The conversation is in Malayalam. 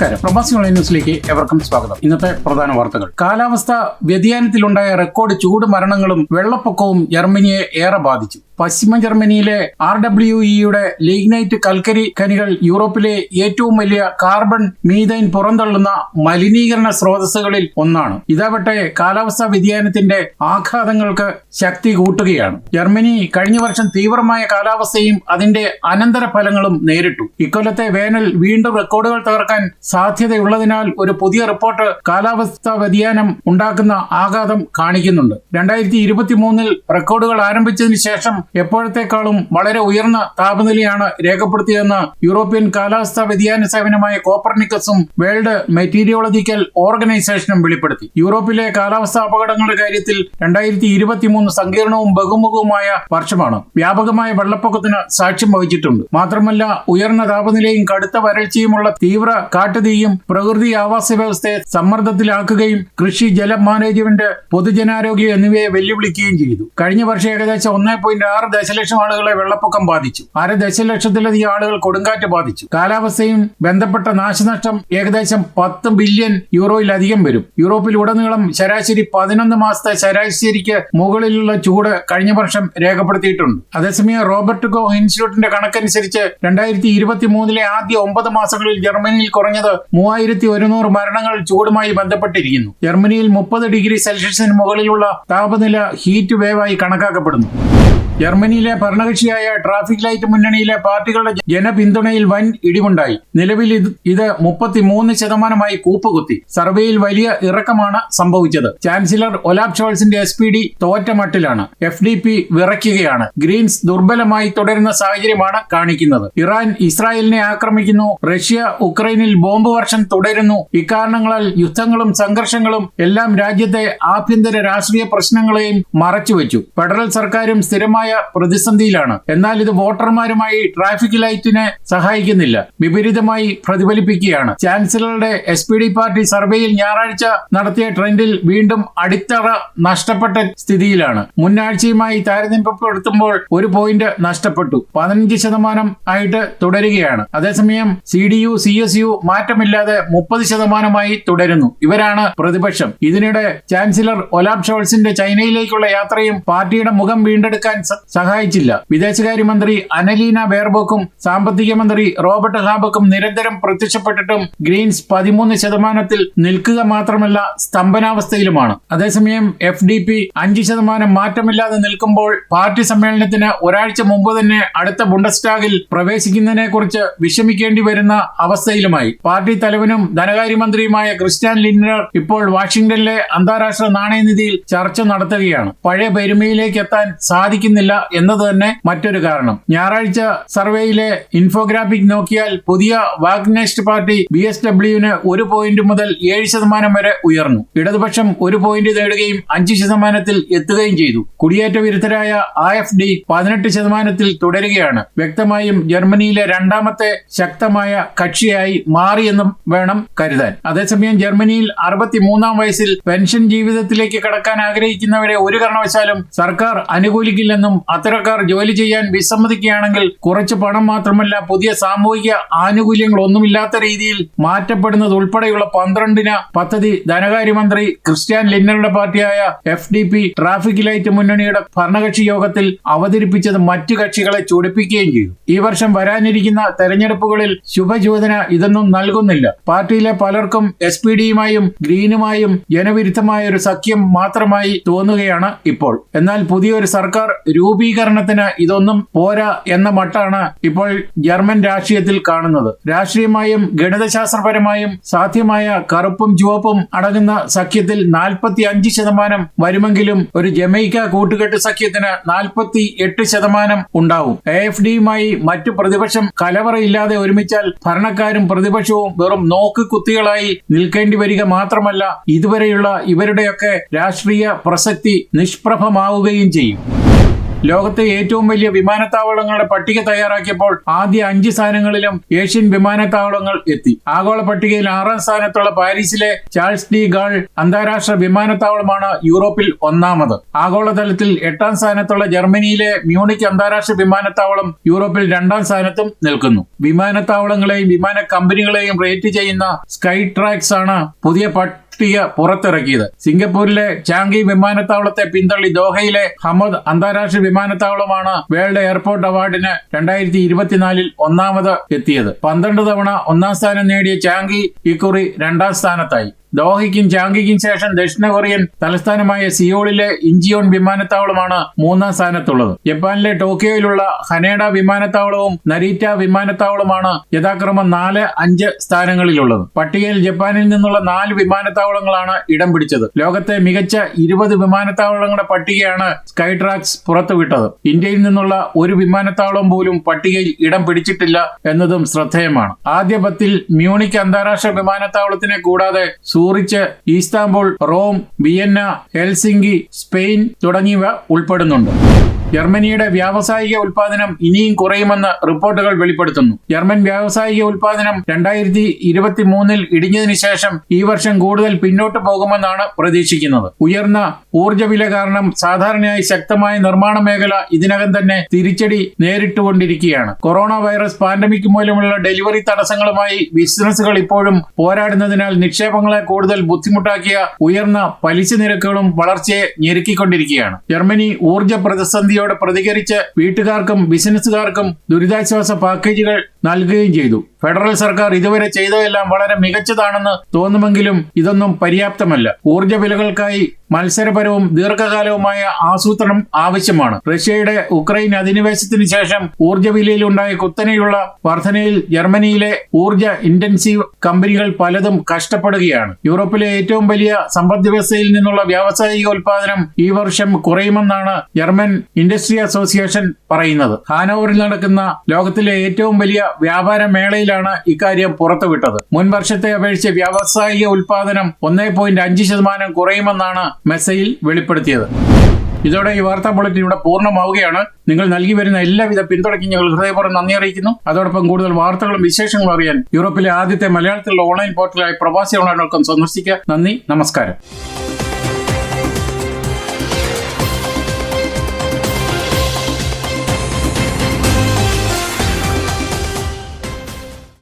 നമസ്കാരം. പ്രവാസി ഓൺലൈൻ ന്യൂസിലേക്ക് എവർക്കും സ്വാഗതം. ഇന്നത്തെ പ്രധാന വാർത്തകൾ. കാലാവസ്ഥ വ്യതിയാനത്തിലുണ്ടായ റെക്കോർഡ് ചൂട് മരണങ്ങളും വെള്ളപ്പൊക്കവും ജർമ്മനിയെ ഏറെ ബാധിച്ചു. പശ്ചിമ ജർമ്മനിയിലെ ആർ ഡബ്ല്യു ഇയുടെ ലീഗ്നൈറ്റ് കൽക്കരി ഖനികൾ യൂറോപ്പിലെ ഏറ്റവും വലിയ കാർബൺ മീഥൈൻ പുറന്തള്ളുന്ന മലിനീകരണ സ്രോതസ്സുകളിൽ ഒന്നാണ്. ഇതാവട്ടെ കാലാവസ്ഥാ വ്യതിയാനത്തിന്റെ ആഘാതങ്ങൾക്ക് ശക്തി കൂട്ടുകയാണ്. ജർമ്മനി കഴിഞ്ഞ വർഷം തീവ്രമായ കാലാവസ്ഥയും അതിന്റെ അനന്തര ഫലങ്ങളും നേരിട്ടു. ഇക്കൊല്ലത്തെ വേനൽ വീണ്ടും റെക്കോർഡുകൾ തകർക്കാൻ സാധ്യതയുള്ളതിനാൽ ഒരു പുതിയ റിപ്പോർട്ട് കാലാവസ്ഥാ വ്യതിയാനം ഉണ്ടാക്കുന്ന ആഘാതം കാണിക്കുന്നുണ്ട്. രണ്ടായിരത്തി റെക്കോർഡുകൾ ആരംഭിച്ചതിന് ശേഷം എപ്പോഴത്തെക്കാളും വളരെ ഉയർന്ന താപനിലയാണ് രേഖപ്പെടുത്തിയതെന്ന് യൂറോപ്യൻ കാലാവസ്ഥാ വ്യതിയാന സേവനമായ കോപ്പർണിക്കസും വേൾഡ് മെറ്റീരിയോളജിക്കൽ ഓർഗനൈസേഷനും വെളിപ്പെടുത്തി. യൂറോപ്പിലെ കാലാവസ്ഥാ അപകടങ്ങളുടെ കാര്യത്തിൽ രണ്ടായിരത്തി ഇരുപത്തിമൂന്ന് സങ്കീർണവും ബഹുമുഖവുമായ വർഷമാണ്. വ്യാപകമായ വെള്ളപ്പൊക്കത്തിന് സാക്ഷ്യം വഹിച്ചിട്ടുണ്ട്. മാത്രമല്ല ഉയർന്ന താപനിലയും കടുത്ത വരൾച്ചയുമുള്ള തീവ്ര കാട്ടുതീയും പ്രകൃതി ആവാസ വ്യവസ്ഥയെ സമ്മർദ്ദത്തിലാക്കുകയും കൃഷി ജല മാനേജ്മെന്റ് പൊതുജനാരോഗ്യം എന്നിവയെ വെല്ലുവിളിക്കുകയും ചെയ്തു. കഴിഞ്ഞ വർഷം ഏകദേശം ഒന്നേ പോയിന്റ് ആറ് ദശലക്ഷം ആളുകളെ വെള്ളപ്പൊക്കം ബാധിച്ചു. അര ദശലക്ഷത്തിലധികം ആളുകൾ കൊടുങ്കാറ്റ് ബാധിച്ചു. കാലാവസ്ഥയും ബന്ധപ്പെട്ട നാശനഷ്ടം ഏകദേശം പത്ത് ബില്യൺ യൂറോയിലധികം വരും. യൂറോപ്പിൽ ഉടനീളം ശരാശരി പതിനൊന്ന് മാസത്തെ ശരാശരിക്ക് മുകളിലുള്ള ചൂട് കഴിഞ്ഞ വർഷം രേഖപ്പെടുത്തിയിട്ടുണ്ട്. അതേസമയം റോബർട്ട് ഗോ ഇൻസ്റ്റിറ്റ്യൂട്ടിന്റെ കണക്കനുസരിച്ച് രണ്ടായിരത്തി ഇരുപത്തി മൂന്നിലെ ആദ്യ ഒമ്പത് മാസങ്ങളിൽ ജർമ്മനിയിൽ കുറഞ്ഞത് മൂവായിരത്തി ഒരുന്നൂറ് മരണങ്ങൾ ചൂടുമായി ബന്ധപ്പെട്ടിരിക്കുന്നു. ജർമ്മനിയിൽ മുപ്പത് ഡിഗ്രി സെൽഷ്യസിന് മുകളിലുള്ള താപനില ഹീറ്റ് വേവായി കണക്കാക്കപ്പെടുന്നു. ജർമ്മനിയിലെ ഭരണകക്ഷിയായ ട്രാഫിക് ലൈറ്റ് മുന്നണിയിലെ പാർട്ടികളുടെ ജനപിന്തുണയിൽ വൻ ഇടിവുണ്ടായി. നിലവിൽ ഇത് മുപ്പത്തിമൂന്ന് ശതമാനമായി കൂപ്പുകുത്തി. സർവേയിൽ വലിയ ഇറക്കമാണ് സംഭവിച്ചത്. ചാൻസലർ ഒലാബ് ഷോൾസിന്റെ എസ് പി ഡി തോറ്റ മട്ടിലാണ് എഫ് ഡി പി വിറയ്ക്കുകയാണ്. ഗ്രീൻസ് ദുർബലമായി തുടരുന്ന സാഹചര്യമാണ് കാണിക്കുന്നത്. ഇറാൻ ഇസ്രായേലിനെ ആക്രമിക്കുന്നു. റഷ്യ ഉക്രൈനിൽ ബോംബ് വർഷം തുടരുന്നു. ഇക്കാരണങ്ങളാൽ യുദ്ധങ്ങളും സംഘർഷങ്ങളും എല്ലാം രാജ്യത്തെ ആഭ്യന്തര രാഷ്ട്രീയ പ്രശ്നങ്ങളെയും മറച്ചുവെച്ചു. ഫെഡറൽ സർക്കാരും സ്ഥിരമായ പ്രതിസന്ധിയിലാണ്. എന്നാൽ ഇത് വോട്ടർമാരുമായി ട്രാഫിക് ലൈറ്റിനെ സഹായിക്കുന്നില്ല. വിപരീതമായി പ്രതിഫലിപ്പിക്കുകയാണ്. ചാൻസലറുടെ എസ് പി ഡി പാർട്ടി സർവേയിൽ ഞായറാഴ്ച നടത്തിയ ട്രെൻഡിൽ വീണ്ടും അടിത്തറ നഷ്ടപ്പെട്ട സ്ഥിതിയിലാണ്. മുന്നാഴ്ചയുമായി താരതമ്യപ്പെടുത്തുമ്പോൾ ഒരു പോയിന്റ് നഷ്ടപ്പെട്ടു. പതിനഞ്ച് ശതമാനം ആയിട്ട് തുടരുകയാണ്. അതേസമയം C D U C S U മാറ്റമില്ലാതെ മുപ്പത് ശതമാനമായി തുടരുന്നു. ഇവരാണ് പ്രതിപക്ഷം. ഇതിനിടെ ചാൻസലർ ഒലാബ് ഷോൾസിന്റെ ചൈനയിലേക്കുള്ള യാത്രയും പാർട്ടിയുടെ മുഖം വീണ്ടെടുക്കാൻ സഹായിച്ചില്ല. വിദേശകാര്യമന്ത്രി അനലീന ബേർബോക്കും സാമ്പത്തിക മന്ത്രി റോബർട്ട് ഹാബക്കും നിരന്തരം പ്രത്യക്ഷപ്പെട്ടിട്ടും ഗ്രീൻസ് പതിമൂന്ന് ശതമാനത്തിൽ നിൽക്കുക മാത്രമല്ല സ്തംഭനാവസ്ഥയിലുമാണ്. അതേസമയം എഫ് ഡി പി അഞ്ച് ശതമാനം മാറ്റമില്ലാതെ നിൽക്കുമ്പോൾ പാർട്ടി സമ്മേളനത്തിന് ഒരാഴ്ച മുമ്പ് തന്നെ അടുത്ത ബുണ്ടസ്റ്റാഗിൽ പ്രവേശിക്കുന്നതിനെ കുറിച്ച് വിഷമിക്കേണ്ടി വരുന്ന അവസ്ഥയിലുമായി. പാർട്ടി തലവനും ധനകാര്യമന്ത്രിയുമായ ക്രിസ്ത്യാൻ ലിൻഡർ ഇപ്പോൾ വാഷിംഗ്ടണിലെ അന്താരാഷ്ട്ര നാണയനിധിയിൽ ചർച്ച നടത്തുകയാണ്. പഴയ പെരുമയിലേക്ക് എത്താൻ സാധിക്കുന്നില്ല എന്നത് തന്നെ മറ്റൊരു കാരണം. ഞായറാഴ്ച സർവേയിലെ ഇൻഫോഗ്രാഫിക് നോക്കിയാൽ പുതിയ വാഗ്നേസ്റ്റ് പാർട്ടി ബി എസ് ഡബ്ല്യുവിന് ഒരു പോയിന്റ് മുതൽ ഏഴ് ശതമാനം വരെ ഉയർന്നു. ഇടതുപക്ഷം ഒരു പോയിന്റ് നേടുകയും അഞ്ച് ശതമാനത്തിൽ എത്തുകയും ചെയ്തു. കുടിയേറ്റ വിരുദ്ധരായ ആ എഫ് ഡി പതിനെട്ട് ശതമാനത്തിൽ തുടരുകയാണ്. വ്യക്തമായും ജർമ്മനിയിലെ രണ്ടാമത്തെ ശക്തമായ കക്ഷിയായി മാറിയെന്നും വേണം കരുതാൻ. അതേസമയം ജർമ്മനിയിൽ അറുപത്തിമൂന്നാം വയസ്സിൽ പെൻഷൻ ജീവിതത്തിലേക്ക് കടക്കാൻ ആഗ്രഹിക്കുന്നവരെ ഒരു കാരണവശാലും സർക്കാർ അനുകൂലിക്കില്ലെന്നും അത്തരക്കാർ ജോലി ചെയ്യാൻ വിസമ്മതിക്കുകയാണെങ്കിൽ കുറച്ച് പണം മാത്രമല്ല പുതിയ സാമൂഹിക ആനുകൂല്യങ്ങൾ ഒന്നുമില്ലാത്ത രീതിയിൽ മാറ്റപ്പെടുന്നത് ഉൾപ്പെടെയുള്ള പന്ത്രണ്ടിന് പദ്ധതി ധനകാര്യമന്ത്രി ക്രിസ്ത്യാൻ ലിന്നറുടെ പാർട്ടിയായ F D P traffic light മുന്നണിയുടെ ഭരണകക്ഷി യോഗത്തിൽ അവതരിപ്പിച്ചത് മറ്റു കക്ഷികളെ ചൊടിപ്പിക്കുകയും ചെയ്തു. ഈ വർഷം വരാനിരിക്കുന്ന തെരഞ്ഞെടുപ്പുകളിൽ ശുഭചോദന ഇതൊന്നും നൽകുന്നില്ല. പാർട്ടിയിലെ പലർക്കും എസ് പി ഡിയുമായും ഗ്രീനുമായും ജനവിരുദ്ധമായ ഒരു സഖ്യം മാത്രമായി തോന്നുകയാണ് ഇപ്പോൾ. എന്നാൽ പുതിയൊരു സർക്കാർ രൂപീകരണത്തിന് ഇതൊന്നും പോരാ എന്ന മട്ടാണ് ഇപ്പോൾ ജർമ്മൻ രാഷ്ട്രീയത്തിൽ കാണുന്നത്. രാഷ്ട്രീയമായും ഗണിതശാസ്ത്രപരമായും സാധ്യമായ കറുപ്പും ചുവപ്പും അടങ്ങുന്ന സഖ്യത്തിൽ നാൽപ്പത്തി അഞ്ച് ശതമാനം വരുമെങ്കിലും ഒരു ജമൈക്ക കൂട്ടുകെട്ട് സഖ്യത്തിന് നാൽപ്പത്തി എട്ട് ശതമാനം ഉണ്ടാവും. എ എഫ് ഡിയുമായി മറ്റു പ്രതിപക്ഷം കലവറയില്ലാതെ ഒരുമിച്ചാൽ ഭരണക്കാരും പ്രതിപക്ഷവും വെറും നോക്ക് കുത്തികളായി നിൽക്കേണ്ടി വരിക മാത്രമല്ല ഇതുവരെയുള്ള ഇവരുടെയൊക്കെ രാഷ്ട്രീയ പ്രസക്തി നിഷ്പ്രഭമാവുകയും ചെയ്യും. ലോകത്തെ ഏറ്റവും വലിയ വിമാനത്താവളങ്ങളുടെ പട്ടിക തയ്യാറാക്കിയപ്പോൾ ആദ്യ അഞ്ച് സ്ഥാനങ്ങളിലും ഏഷ്യൻ വിമാനത്താവളങ്ങൾ എത്തി. ആഗോള പട്ടികയിൽ ആറാം സ്ഥാനത്തുള്ള പാരീസിലെ ചാൾസ് ഡി ഗാൾ അന്താരാഷ്ട്ര വിമാനത്താവളമാണ് യൂറോപ്പിൽ ഒന്നാമത്. ആഗോളതലത്തിൽ എട്ടാം സ്ഥാനത്തുള്ള ജർമ്മനിയിലെ മ്യൂണിക് അന്താരാഷ്ട്ര വിമാനത്താവളം യൂറോപ്പിൽ രണ്ടാം സ്ഥാനത്തും നിൽക്കുന്നു. വിമാനത്താവളങ്ങളെയും വിമാന കമ്പനികളെയും റേറ്റ് ചെയ്യുന്ന സ്കൈ ട്രാക്സ് ആണ് പുതിയ പട്ടിക പുറത്തിറക്കിയത്. സിംഗപ്പൂരിലെ ചാങ്കി വിമാനത്താവളത്തെ പിന്തള്ളി ദോഹയിലെ ഹമദ് അന്താരാഷ്ട്ര വിമാനത്താവളമാണ് വേൾഡ് എയർപോർട്ട് അവാർഡിന് രണ്ടായിരത്തി ഇരുപത്തിനാലിൽ ഒന്നാമത് എത്തിയത്. പന്ത്രണ്ട് തവണ ഒന്നാം സ്ഥാനം നേടിയ ചാങ്കി ഇക്കുറി രണ്ടാം സ്ഥാനത്തായി. ദോഹയ്ക്കും ചാങ്കിക്കും ശേഷം ദക്ഷിണ കൊറിയൻ തലസ്ഥാനമായ സിയോളിലെ ഇഞ്ചിയോൺ വിമാനത്താവളമാണ് മൂന്നാം സ്ഥാനത്തുള്ളത്. ജപ്പാനിലെ ടോക്കിയോയിലുള്ള ഹനേഡ വിമാനത്താവളവും നരീറ്റ വിമാനത്താവളമാണ് യഥാക്രമം നാല് അഞ്ച് സ്ഥാനങ്ങളിലുള്ളത്. പട്ടികയിൽ ജപ്പാനിൽ നിന്നുള്ള നാല് വിമാനത്താവളങ്ങളാണ് ഇടം പിടിച്ചത്. ലോകത്തെ മികച്ച ഇരുപത് വിമാനത്താവളങ്ങളുടെ പട്ടികയാണ് സ്കൈട്രാക്സ് പുറത്തുവിട്ടത്. ഇന്ത്യയിൽ നിന്നുള്ള ഒരു വിമാനത്താവളം പോലും പട്ടികയിൽ ഇടം പിടിച്ചിട്ടില്ല എന്നതും ശ്രദ്ധേയമാണ്. ആദ്യ പത്തിൽ മ്യൂണിക് അന്താരാഷ്ട്ര വിമാനത്താവളത്തിനെ കൂടാതെ Zurich Istanbul Rome Vienna Helsinki Spain തുടങ്ങിയവ ഉൾപ്പെടുന്നുണ്ട്. ജർമ്മനിയുടെ വ്യാവസായിക ഉൽപാദനം ഇനിയും കുറയുമെന്ന് റിപ്പോർട്ടുകൾ വെളിപ്പെടുത്തുന്നു. ജർമ്മൻ വ്യാവസായിക ഉൽപാദനം രണ്ടായിരത്തി ഇരുപത്തി മൂന്നിൽ ഇടിഞ്ഞതിനു ശേഷം ഈ വർഷം കൂടുതൽ പിന്നോട്ട് പോകുമെന്നാണ് പ്രതീക്ഷിക്കുന്നത്. ഉയർന്ന ഊർജ വില കാരണം സാധാരണയായി ശക്തമായ നിർമ്മാണ മേഖല ഇതിനകം തന്നെ തിരിച്ചടി നേരിട്ടുകൊണ്ടിരിക്കുകയാണ്. കൊറോണ വൈറസ് പാൻഡമിക് മൂലമുള്ള ഡെലിവറി തടസ്സങ്ങളുമായി ബിസിനസ്സുകൾ ഇപ്പോഴും പോരാടുന്നതിനാൽ നിക്ഷേപങ്ങളെ കൂടുതൽ ബുദ്ധിമുട്ടാക്കിയ ഉയർന്ന പലിശ നിരക്കുകളും വളർച്ചയെ ഞെരുക്കിക്കൊണ്ടിരിക്കുകയാണ്. ജർമ്മനി ഊർജ പ്രതിസന്ധിയോട് പ്രതികരിച്ച് വീട്ടുകാർക്കും ബിസിനസ്സുകാർക്കും ദുരിതാശ്വാസ പാക്കേജുകൾ നൽകുകയും ചെയ്തു. ഫെഡറൽ സർക്കാർ ഇതുവരെ ചെയ്തതെല്ലാം വളരെ മികച്ചതാണെന്ന് തോന്നുമെങ്കിലും ഇതൊന്നും പര്യാപ്തമല്ല. ഊർജ വിലകൾക്കായി മത്സരപരവും ദീർഘകാലവുമായ ആസൂത്രണം ആവശ്യമാണ്. റഷ്യയുടെ ഉക്രൈൻ അധിനിവേശത്തിന് ശേഷം ഊർജ വിലയിലുണ്ടായ കുത്തനെയുള്ള വർധനയിൽ ജർമ്മനിയിലെ ഊർജ ഇന്റൻസീവ് കമ്പനികൾ പലതും കഷ്ടപ്പെടുകയാണ്. യൂറോപ്പിലെ ഏറ്റവും വലിയ സമ്പദ് വ്യവസ്ഥയിൽ നിന്നുള്ള വ്യാവസായിക ഉൽപാദനം ഈ വർഷം കുറയുമെന്നാണ് ജർമ്മൻ ഇൻഡസ്ട്രി അസോസിയേഷൻ പറയുന്നത്. ഹാനോവറിൽ നടക്കുന്ന ലോകത്തിലെ ഏറ്റവും വലിയ വ്യാപാര മേളയിലാണ് ഇക്കാര്യം പുറത്തുവിട്ടത്. മുൻ വർഷത്തെ അപേക്ഷിച്ച് വ്യാവസായിക ഉൽപാദനം ഒന്നേ പോയിന്റ് അഞ്ച് ശതമാനം കുറയുമെന്നാണ് മെസ്സയിൽ വെളിപ്പെടുത്തിയത്. ഇതോടെ ഈ വാർത്താ ബുള്ളറ്റിൻ ഇവിടെ പൂർണമാവുകയാണ്. നിങ്ങൾ നൽകി വരുന്ന എല്ലാവിധ പിന്തുണയ്ക്കും ഞങ്ങൾ ഹൃദയപൂർവം നന്ദി അറിയിക്കുന്നു. അതോടൊപ്പം കൂടുതൽ വാർത്തകളും വിശേഷങ്ങളും അറിയാൻ യൂറോപ്പിലെ ആദ്യത്തെ മലയാളത്തിലുള്ള ഓൺലൈൻ പോർട്ടലായ പ്രവാസി ഓൺലൈൻ സന്ദർശിക്കുക. നന്ദി നമസ്കാരം.